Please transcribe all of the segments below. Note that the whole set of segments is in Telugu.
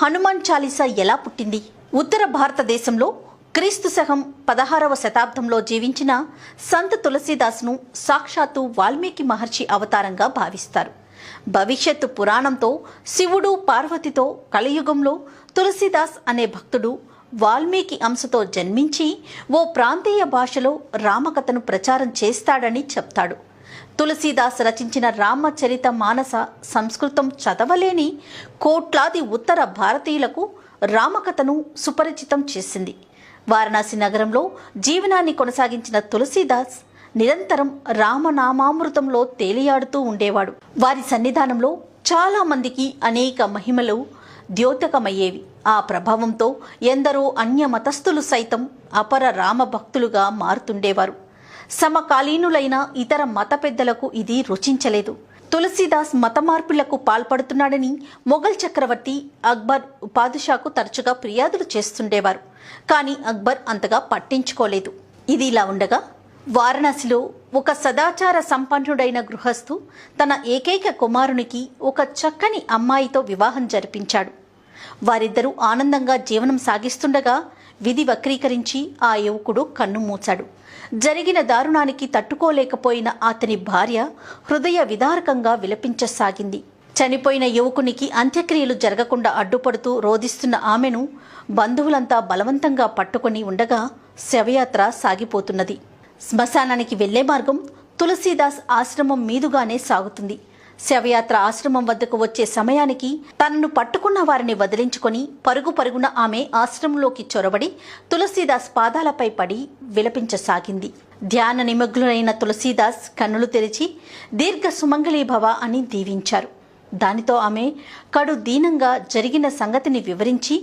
హనుమాన్ చాలీసా ఎలా పుట్టింది? ఉత్తర భారతదేశంలో క్రీస్తు శకం పదహారవ శతాబ్దంలో జీవించిన సంత్ తులసీదాస్ను సాక్షాత్తు వాల్మీకి మహర్షి అవతారంగా భావిస్తారు. భవిష్యత్తు పురాణంతో శివుడు పార్వతితో కలియుగంలో తులసీదాస్ అనే భక్తుడు వాల్మీకి అంశతో జన్మించి ఓ ప్రాంతీయ భాషలో రామకథను ప్రచారం చేస్తాడని చెప్తాడు. తులసీదాస్ రచించిన రామచరిత మానస సంస్కృతం చదవలేని కోట్లాది ఉత్తర భారతీయులకు రామకథను సుపరిచితం చేసింది. వారణాసి నగరంలో జీవనాన్ని కొనసాగించిన తులసీదాస్ నిరంతరం రామనామామృతంలో తేలియాడుతూ ఉండేవాడు. వారి సన్నిధానంలో చాలా మందికి అనేక మహిమలు ద్యోతకమయ్యేవి. ఆ ప్రభావంతో ఎందరో అన్య మతస్థులు సైతం అపర రామ భక్తులుగా మారుతుండేవారు. సమకాలీనులైన ఇతర మత పెద్దలకు ఇది రుచించలేదు. తులసీదాస్ మత మార్పులకు పాల్పడుతున్నాడని మొఘల్ చక్రవర్తి అక్బర్ పాదుషాకు తరచుగా ఫిర్యాదులు చేస్తుండేవారు. కానీ అక్బర్ అంతగా పట్టించుకోలేదు. ఇది ఇలా ఉండగా వారణాసిలో ఒక సదాచార సంపన్నుడైన గృహస్థు తన ఏకైక కుమారునికి ఒక చక్కని అమ్మాయితో వివాహం జరిపించాడు. వారిద్దరూ ఆనందంగా జీవనం సాగిస్తుండగా విధి వక్రీకరించి ఆ యువకుడు కన్ను మూచాడు జరిగిన దారుణానికి తట్టుకోలేకపోయిన అతని భార్య హృదయ విదారకంగా విలపించసాగింది. చనిపోయిన యువకునికి అంత్యక్రియలు జరగకుండా అడ్డుపడుతూ రోధిస్తున్న ఆమెను బంధువులంతా బలవంతంగా పట్టుకొని ఉండగా శవయాత్ర సాగిపోతున్నది. శ్మశానానికి వెళ్ళే మార్గం తులసీదాస్ ఆశ్రమం మీదుగానే సాగుతుంది. శవయాత్ర ఆశ్రమం వద్దకు వచ్చే సమయానికి తనను పట్టుకున్న వారిని వదిలించుకొని పరుగు పరుగున ఆమె ఆశ్రమంలోకి చొరబడి తులసీదాస్ పాదాలపై పడి విలపించసాగింది. ధ్యాన నిమగ్నులైన తులసీదాస్ కన్నులు తెరిచి దీర్ఘ సుమంగళీభవ అని దీవించారు. దానితో ఆమె కడు దీనంగా జరిగిన సంగతిని వివరించి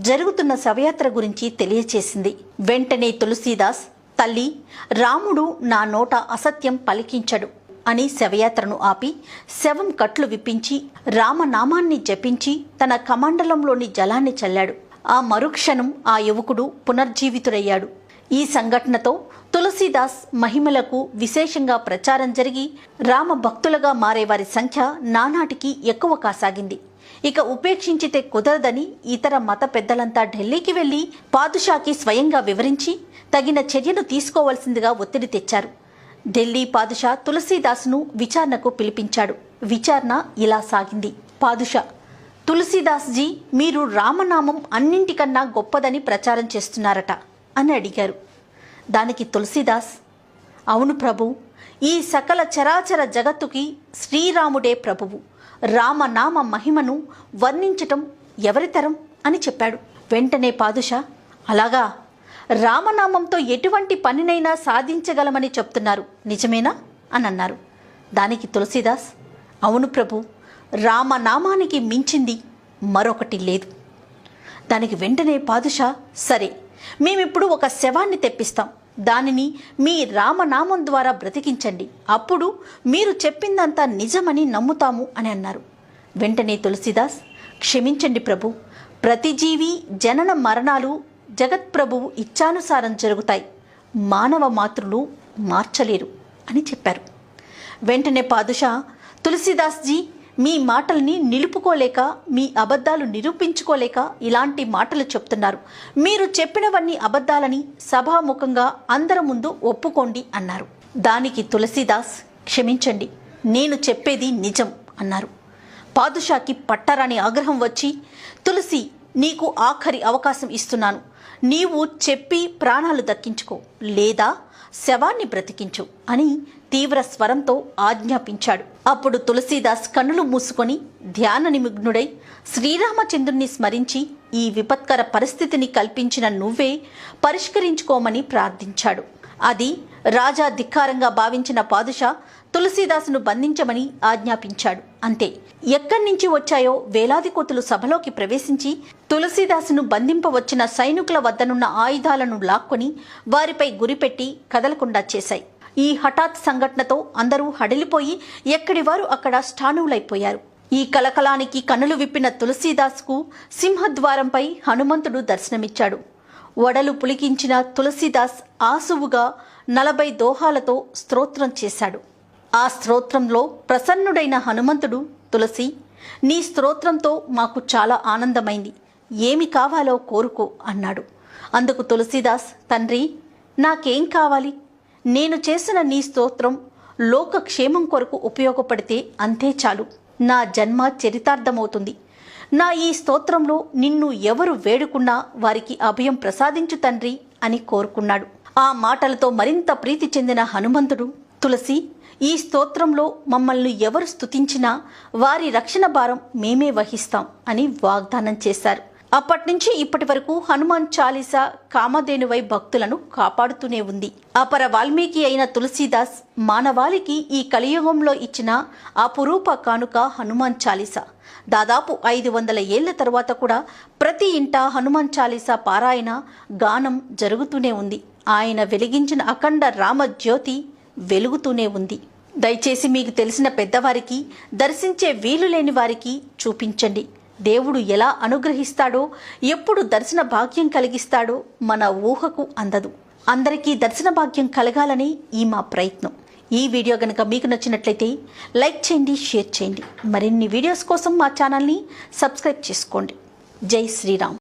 జరుగుతున్న శవయాత్ర గురించి తెలియచేసింది. వెంటనే తులసీదాస్ తల్లి రాముడు నా నోట అసత్యం పలికించడు. అని శవయాత్రను ఆపి శవం కట్లు విప్పించి రామనామాన్ని జపించి తన కమండలంలోని జలాన్ని చల్లాడు. ఆ మరుక్షణం ఆ యువకుడు పునర్జీవితుడయ్యాడు. ఈ సంఘటనతో తులసీదాస్ మహిమలకు విశేషంగా ప్రచారం జరిగి రామ భక్తులుగా మారే వారి సంఖ్య నానాటికి ఎక్కువ కాసాగింది. ఇక ఉపేక్షించితే కుదరదని ఇతర మత పెద్దలంతా ఢిల్లీకి వెళ్ళి పాదుషాకి స్వయంగా వివరించి తగిన చర్యను తీసుకోవాల్సిందిగా ఒత్తిడి తెచ్చారు. ఢిల్లీ పాదుషా తులసీదాస్ను విచారణకు పిలిపించాడు. విచారణ ఇలా సాగింది. పాదుషా తులసీదాస్ జీ మీరు రామనామం అన్నింటికన్నా గొప్పదని ప్రచారం చేస్తున్నారట అని అడిగారు. దానికి తులసీదాస్ అవును ప్రభు ఈ సకల చరాచర జగత్తుకి శ్రీరాముడే ప్రభువు. రామనామ మహిమను వర్ణించటం ఎవరితరం అని చెప్పాడు. వెంటనే పాదుషా అలాగా రామనామంతో ఎటువంటి పనినైనా సాధించగలమని చెప్తున్నారు. నిజమేనా? అని అన్నారు. దానికి తులసిదాస్ అవును ప్రభు రామనామానికి మించింది మరొకటి లేదు. దానికి వెంటనే పాదుషా సరే మేమిప్పుడు ఒక శవాన్ని తెప్పిస్తాం. దానిని మీ రామనామం ద్వారా బ్రతికించండి. అప్పుడు మీరు చెప్పిందంతా నిజమని నమ్ముతాము అని అన్నారు. వెంటనే తులసిదాస్ క్షమించండి ప్రభు ప్రతి జీవి జనన మరణాలు జగత్ప్రభువు ఇచ్ఛానుసారం జరుగుతాయి. మానవ మాతృలు మార్చలేరు అని చెప్పారు. వెంటనే పాదుషా తులసిదాస్ జీ మీ మాటల్ని నిలుపుకోలేక మీ అబద్ధాలు నిరూపించుకోలేక ఇలాంటి మాటలు చెప్తున్నారు. మీరు చెప్పినవన్నీ అబద్ధాలని సభాముఖంగా అందరి ముందు ఒప్పుకోండి అన్నారు. దానికి తులసిదాస్ క్షమించండి నేను చెప్పేది నిజం అన్నారు. పాదుషాకి పట్టరాని ఆగ్రహం వచ్చి తులసి నీకు ఆఖరి అవకాశం ఇస్తున్నాను. నీవు చెప్పి ప్రాణాలు దక్కించుకో లేదా శవాన్ని బ్రతికించు అని తీవ్ర స్వరంతో ఆజ్ఞాపించాడు. అప్పుడు తులసీదాస్ కన్నులు మూసుకొని ధ్యాన నిమగ్నుడై శ్రీరామచంద్రుణ్ణి స్మరించి ఈ విపత్కర పరిస్థితిని కల్పించిన నువ్వే పరిష్కరించుకోమని ప్రార్థించాడు. అది రాజా ధిక్కారంగా భావించిన పాదుషా తులసీదాసును బంధించమని ఆజ్ఞాపించాడు. అంతే. ఎక్కడి నుంచి వచ్చాయో వేలాది కోతులు సభలోకి ప్రవేశించి తులసీదాసును బంధింపవచ్చిన సైనికుల వద్దనున్న ఆయుధాలను లాక్కొని వారిపై గురిపెట్టి కదలకుండా చేశాయి. ఈ హఠాత్ సంఘటనతో అందరూ హడిలిపోయి ఎక్కడివారు అక్కడ స్టానువులైపోయారు ఈ కలకలానికి కన్నులు విప్పిన తులసీదాస్కు సింహద్వారంపై హనుమంతుడు దర్శనమిచ్చాడు. వడలు పులికించిన తులసీదాస్ ఆసువుగా నలభై దోహాలతో స్తోత్రం చేశాడు. ఆ స్తోత్రంలో ప్రసన్నుడైన హనుమంతుడు తులసి నీ స్తోత్రంతో మాకు చాలా ఆనందమైంది. ఏమి కావాలో కోరుకో అన్నాడు. అందుకు తులసీదాస్ తండ్రి నాకేం కావాలి? నేను చేసిన నీ స్తోత్రం లోక క్షేమం కొరకు ఉపయోగపడితే అంతే చాలు. నా జన్మ చరితార్థమవుతుంది. నా ఈ స్తోత్రంలో నిన్ను ఎవరు వేడుకున్నా వారికి అభయం ప్రసాదించు తండ్రి అని కోరుకున్నాడు. ఆ మాటలతో మరింత ప్రీతి చెందిన హనుమంతుడు తులసి ఈ స్తోత్రంలో మమ్మల్ని ఎవరు స్తుతించినా వారి రక్షణ భారం మేమే వహిస్తాం అని వాగ్దానం చేశారు. అప్పటి నుంచి ఇప్పటి వరకు హనుమాన్ చాలీసా కామధేనువై భక్తులను కాపాడుతూనే ఉంది. అపర వాల్మీకి అయిన తులసీదాస్ మానవాళికి ఈ కలియుగంలో ఇచ్చిన అపురూప కానుక హనుమాన్ చాలీసా. దాదాపు ఐదు వందల ఏళ్ళ తర్వాత కూడా ప్రతి ఇంట హనుమాన్ చాలీసా పారాయణ గానం జరుగుతూనే ఉంది. ఆయన వెలిగించిన అఖండ రామ జ్యోతి వెలుగుతూనే ఉంది. దయచేసి మీకు తెలిసిన పెద్దవారికి దర్శించే వీలు లేని వారికి చూపించండి. దేవుడు ఎలా అనుగ్రహిస్తాడో ఎప్పుడు దర్శన భాగ్యం కలిగిస్తాడో మన ఊహకు అందదు. అందరికీ దర్శన భాగ్యం కలగాలని ఈ మా ప్రయత్నం. ఈ వీడియో కనుక మీకు నచ్చినట్లయితే లైక్ చేయండి షేర్ చేయండి. మరిన్ని వీడియోస్ కోసం మా ఛానల్ని సబ్స్క్రైబ్ చేసుకోండి. జై శ్రీరామ్.